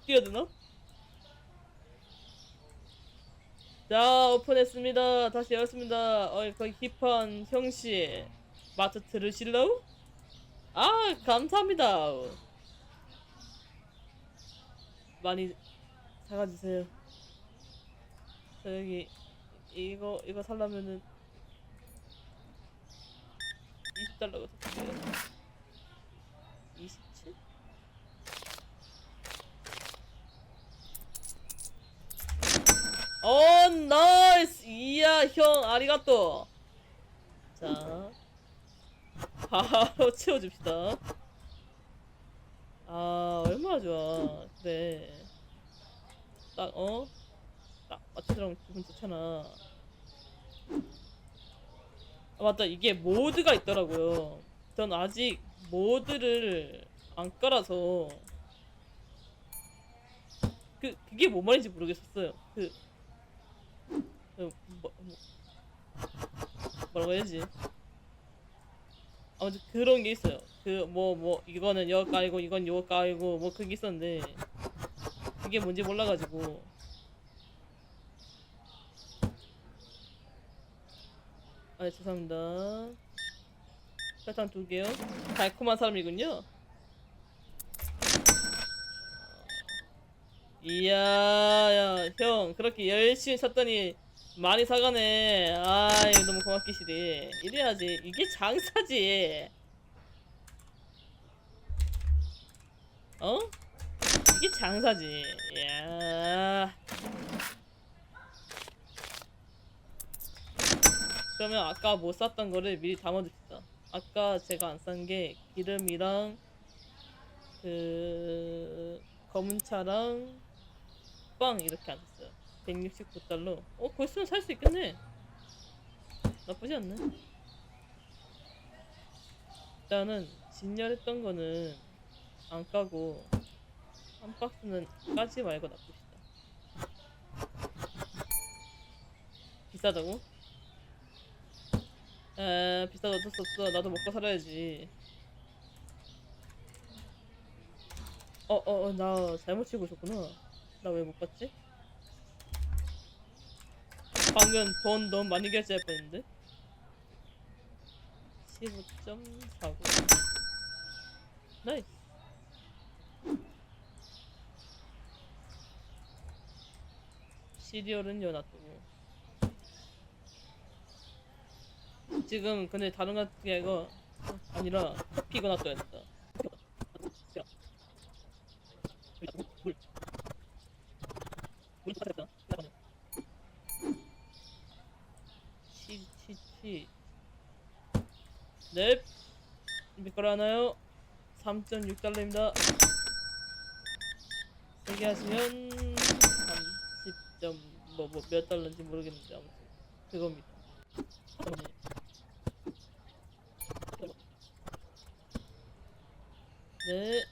뛰어야 되나? 자 오픈했습니다 다시 열었습니다 어이 거기 힙한 형씨 마트 들으실래요? 아 감사합니다 많이 사가주세요 저 여기 이거 이거 살려면은 20달러가 샀어요 27? 어 나이스! 이야 형 아리가또. 자 바로 채워줍시다. 아 얼마나 좋아. 그래 딱 어? 딱 맞추더라면 기분 좋잖아. 아 맞다. 이게 모드가 있더라고요. 전 아직 모드를 안 깔아서 그 그게 뭔 말인지 모르겠었어요. 그 그, 뭐, 뭐, 뭐라고 해야지? 아무튼 그런 게 있어요. 그 뭐뭐 이거는 이거 까이고 이건 까이고 뭐 그게 있었는데 그게 뭔지 몰라가지고. 아 네, 죄송합니다. 설탕 두 개요? 달콤한 사람이군요. 이야 야, 형 그렇게 열심히 샀더니 많이 사가네. 아이 너무 고맙기시리 이래야지. 이게 장사지. 어? 이게 장사지. 이야. 그러면 아까 못 샀던 거를 미리 담아둡시다 아까 제가 안싼게 기름이랑 그 검은 차랑 빵 이렇게 안 샀어요 169달러. 어 벌써 살 수 있겠네. 나쁘지 않네. 일단은 진열했던 거는 안 까고 한 박스는 까지 말고 놔둡시다. 비싸다고? 에 비싸도 어쩔 수 없어. 나도 먹고 살아야지. 어어어 나 잘못 치고 오셨구나. 나 왜 못 봤지? 방금 돈 너무 많이 결제할 뻔했는데? 15.49 나이스. 시리얼은 여놔두고 지금 근데 다른 게 이거 아니라 커피 이거 놔둬야겠다 물. 물 똑같았다. 잠깐만요. 치, 치, 치. 넵. 미끌어 하나요? 3.6달러입니다. 세개 하시면 30점 뭐뭐몇 달러인지 모르겠는데 아무튼 그겁니다. 네.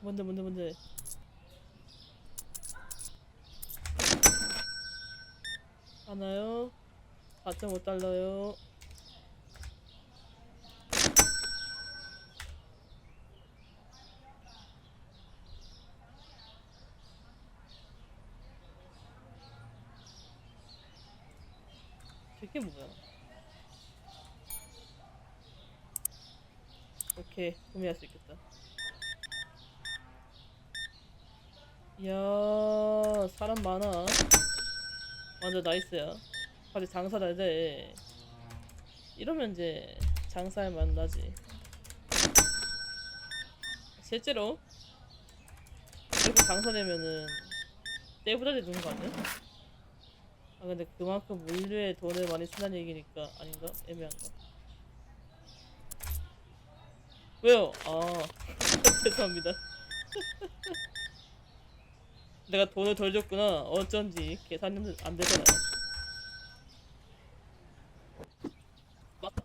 뭔데 뭔데 뭔데 하나요? 4.5달러요. 저게 뭐야? 오케이 구매할 수 있겠다. 이야 사람 많아. 완전 나이스야 아직 장사 잘돼 이러면 이제 장사할 만나지 실제로 이렇게 장사되면은 떼부자리 누는 거 아니야? 아 근데 그만큼 물류에 돈을 많이 쓴다는 얘기니까 아닌가? 애매한가? 왜요? 아 죄송합니다 내가 돈을 덜 줬구나. 어쩐지 계산은 안 되잖아. 맞다.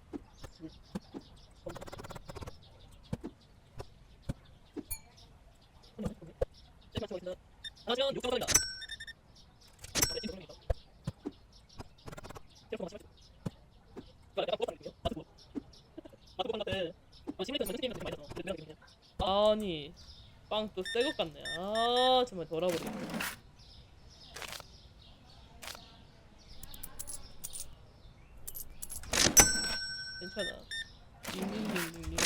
하나면 6점 원이다. 이거 내가 뽑았거든요. 맞고. 맞고 끝났대. 아니 빵 또 새 것 같네. 아 정말 돌아버리네. 괜찮아 링링링링링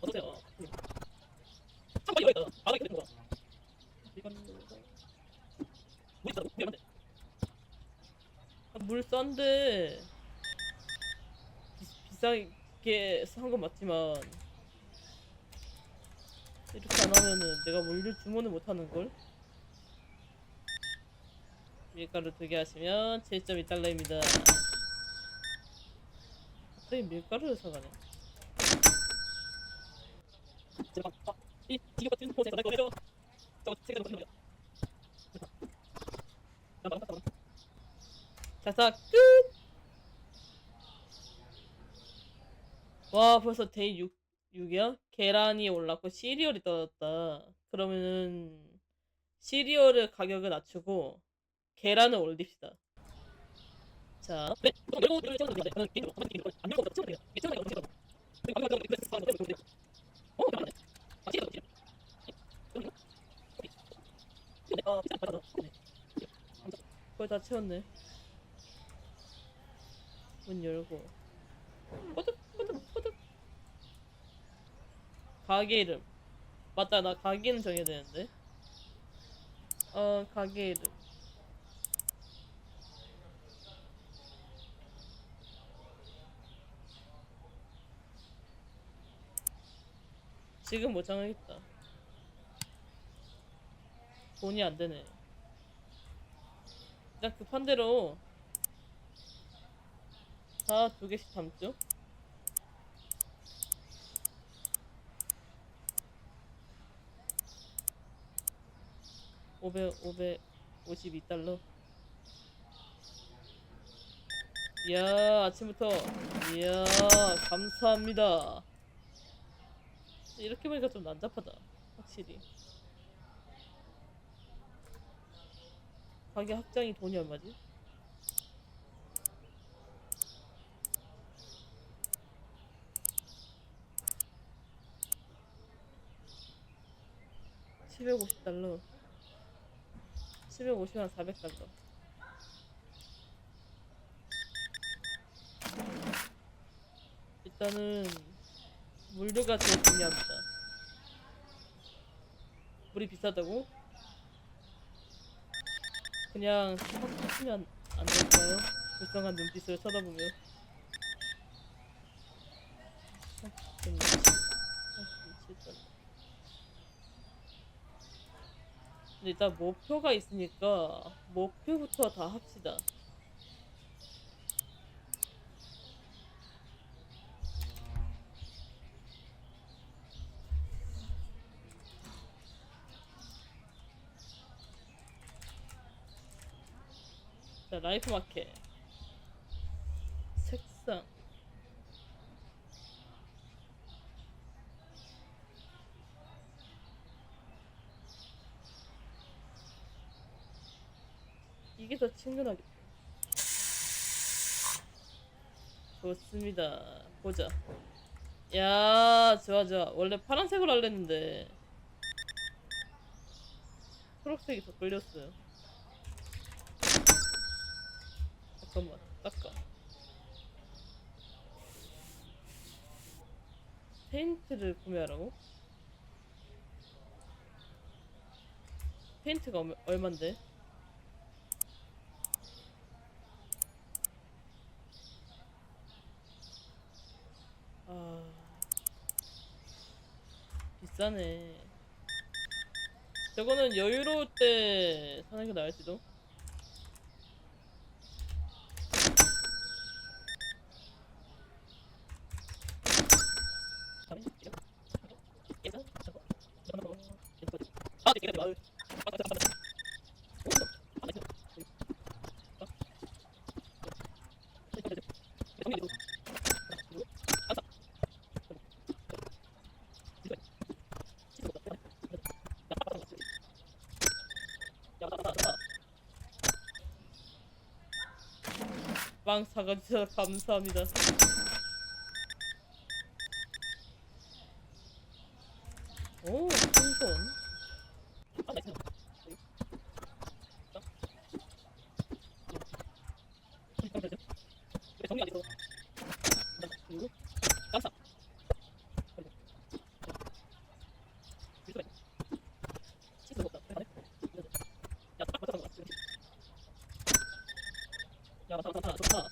어떠세요? 참 빨리 와있다 안 하게 되는 거야 이건 물 있다 물 얼만데 아, 물 싼데 비, 비싸게 산 건 맞지만 이렇게 안 하면은 내가 물류 주문을 못 하는 걸 밀가루 두 개 하시면 7.2달러입니다 갑자기 밀가루를 사가네 아, 이 지금 같은 포즈에서 날 꺼내줘 저거 꺼내 자사 끝! 와 벌써 데이 6, 6이야? 계란이 올랐고 시리얼이 떨어졌다 그러면은 시리얼의 가격을 낮추고 계란을 올립시다 자 네, 어? 아 어, 네. 거의 다 채웠네. 문 열고. 꼬득, 꼬득, 꼬득. 가게 이름. 맞다, 나 가게 이름 정해야 되는데. 어, 가게 이름. 지금 못 정하겠다. 돈이 안 되네. 그냥 급한 대로 다 두 개씩 담죠. 오백 오백 오십이 달러. 이야 아침부터 이야 감사합니다. 이렇게 보니까 좀 난잡하다 확실히. 가게 확장이 돈이 얼마지? (750 달러) (750원) (400 달러) 일단은 물류가 제일 중요합니다 물이 비싸다고? 그냥 섞으시면 안 될까요? 불쌍한 눈빛으로 쳐다보며 근데 일단 목표가 있으니까 목표부터 다 합시다. 자 라이프 마켓. 색상 이게 더 친근하겠다 좋습니다. 보자. 야 좋아 좋아. 원래 파란색으로 할려 했는데 초록색이 더 끌렸어요. 잠깐만 닦아. 페인트를 구매하라고? 페인트가 얼만데? 아 비싸네. 저거는 여유로울 때 사는 게 나을지도 아, 빵 사가주셔서 감사합니다. 오, 풍선. 아, 나이스. 정리 안 돼서. 그리고 깜짝. 치즈 먹다. 야, 딱 맞다, 맞다. 야, 맞다, 맞다, 좋다.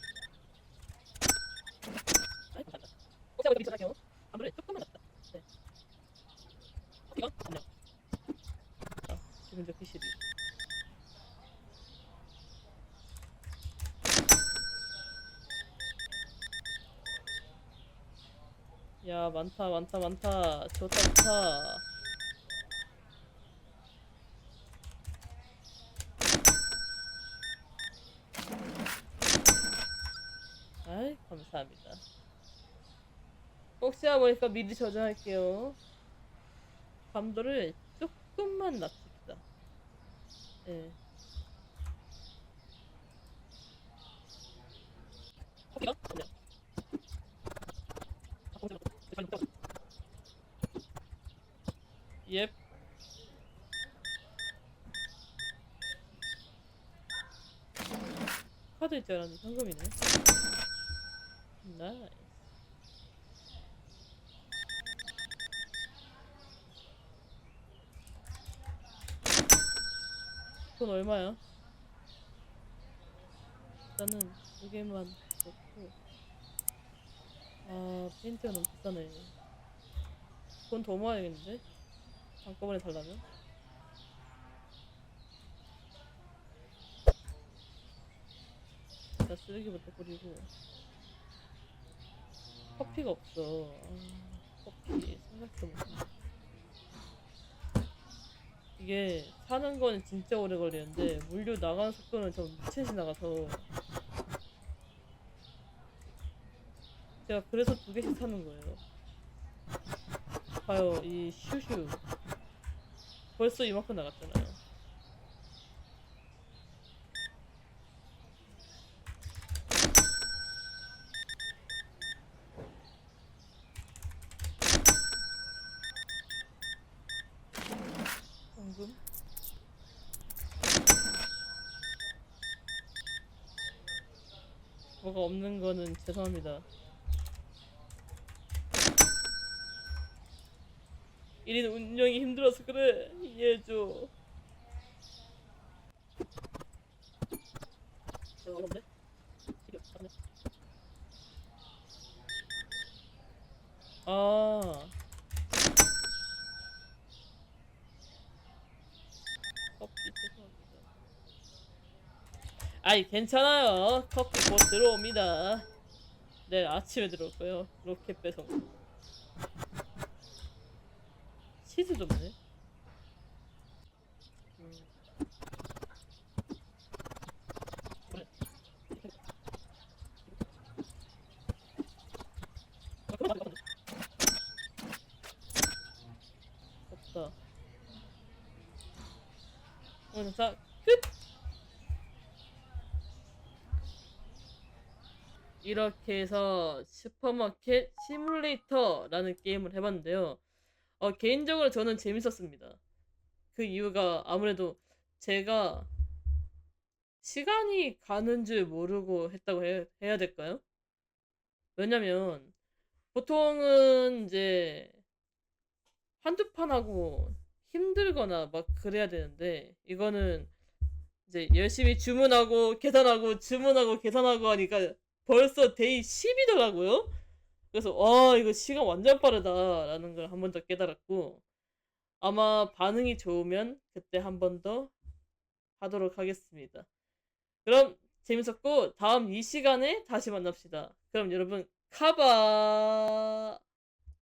12. 야, 많다, 많다, 많다. 좋다, 좋다. 아이, 감사합니다. 혹시나 모르니까 미리 저장할게요. 감도를 조금만 낮춥시다. 예. 옙. 카드일 줄 알았는데 현금이네. 나이스. 돈 얼마야? 일단은 두 개만 넣고 아 페인트가 너무 비싸네 돈 더 모아야겠는데? 한꺼번에 달라면? 나 쓰레기부터 뿌리고 커피가 없어 아, 커피 생각도 못해 이게 사는 거는 진짜 오래 걸리는데 물류 나가는 속도는 좀 미친 듯이 나가서 제가 그래서 두 개씩 사는 거예요. 봐요, 이 슈슈 벌써 이만큼 나갔잖아요. 방금 뭐가 없는 거는 죄송합니다. 1인 운영이 힘들어서 그래. 이해해줘. 아. 커피 죄송합니다. 아이 괜찮아요. 커피 곧 들어옵니다. 내일 아침에 들어올 거예요. 로켓 배송. 치즈도 없네. 없다. 오늘 자 끝. 이렇게 해서 슈퍼마켓 시뮬레이터라는 게임을 해봤는데요. 어, 개인적으로 저는 재밌었습니다. 그 이유가 아무래도 제가 시간이 가는 줄 모르고 했다고 해, 해야 될까요? 왜냐면 보통은 이제 한두 판 하고 힘들거나 막 그래야 되는데 이거는 이제 열심히 주문하고 계산하고 주문하고 계산하고 하니까 벌써 데이 10이더라고요. 그래서 와 이거 시간 완전 빠르다라는 걸 한 번 더 깨달았고 아마 반응이 좋으면 그때 한 번 더 하도록 하겠습니다. 그럼 재밌었고 다음 이 시간에 다시 만납시다. 그럼 여러분 카바